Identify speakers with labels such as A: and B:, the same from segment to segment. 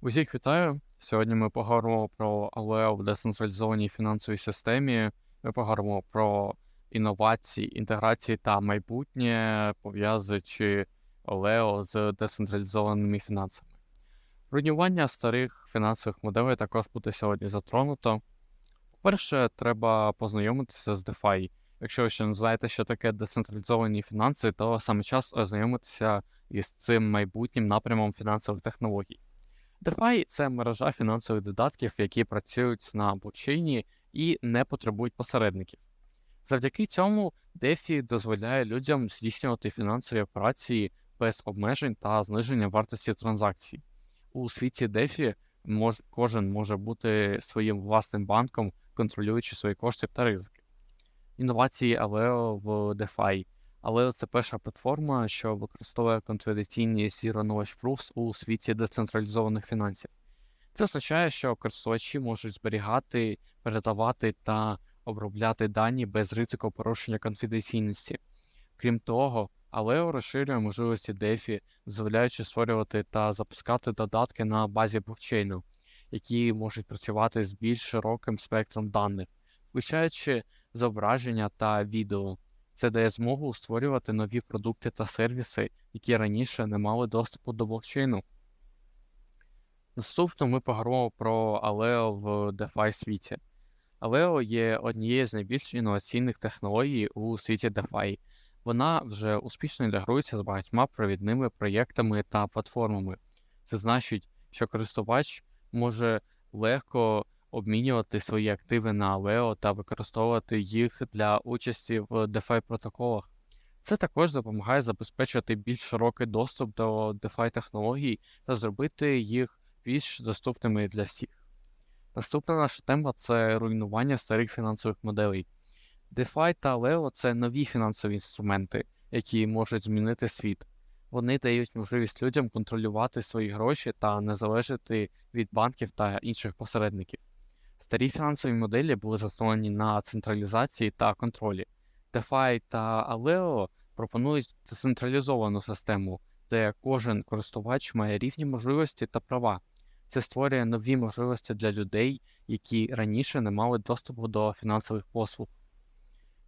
A: Усіх вітаю. Сьогодні ми поговоримо про Aleo в децентралізованій фінансовій системі. Ми поговоримо про інновації, інтеграції та майбутнє, пов'язуючи Aleo з децентралізованими фінансами. Руйнування старих фінансових моделей також буде сьогодні затронуто. По-перше, треба познайомитися з DeFi. Якщо ви ще не знаєте, що таке децентралізовані фінанси, то саме час ознайомитися із цим майбутнім напрямом фінансових технологій. DeFi – це мережа фінансових додатків, які працюють на блокчейні і не потребують посередників. Завдяки цьому DeFi дозволяє людям здійснювати фінансові операції без обмежень та зниження вартості транзакцій. У світі DeFi мож, кожен може бути своїм власним банком, контролюючи свої кошти та ризики. Інновації Aleo в DeFi. Aleo – це перша платформа, що використовує конфіденційні Zero Knowledge Proofs у світі децентралізованих фінансів. Це означає, що користувачі можуть зберігати, передавати та обробляти дані без ризику порушення конфіденційності. Крім того, Aleo розширює можливості DeFi, дозволяючи створювати та запускати додатки на базі блокчейну, які можуть працювати з більш широким спектром даних, включаючи зображення та відео. Це дає змогу створювати нові продукти та сервіси, які раніше не мали доступу до блокчейну. Наступно ми поговоримо про Aleo в DeFi світі. Aleo є однією з найбільш інноваційних технологій у світі DeFi. Вона вже успішно інтегрується з багатьма провідними проєктами та платформами. Це значить, що користувач може легко обмінювати свої активи на Aleo та використовувати їх для участі в DeFi протоколах. Це також допомагає забезпечити більш широкий доступ до DeFi технологій та зробити їх більш доступними для всіх. Наступна наша тема це руйнування старих фінансових моделей. DeFi та Aleo – це нові фінансові інструменти, які можуть змінити світ. Вони дають можливість людям контролювати свої гроші та не залежати від банків та інших посередників. Старі фінансові моделі були засновані на централізації та контролі. DeFi та Aleo пропонують децентралізовану систему, де кожен користувач має рівні можливості та права. Це створює нові можливості для людей, які раніше не мали доступу до фінансових послуг.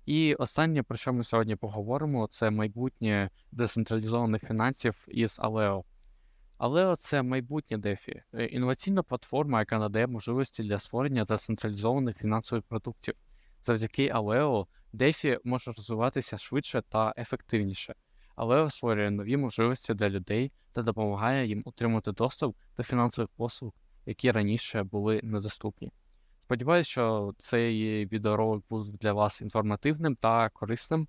A: І останнє, про що ми сьогодні поговоримо, це майбутнє децентралізованих фінансів із Aleo. Aleo – це майбутнє DeFi, е, інноваційна платформа, яка надає можливості для створення децентралізованих фінансових продуктів. Завдяки Aleo DeFi може розвиватися швидше та ефективніше. Aleo створює нові можливості для людей та допомагає їм отримати доступ до фінансових послуг, які раніше були недоступні. Сподіваюсь, що цей відеоролик був для вас інформативним та корисним.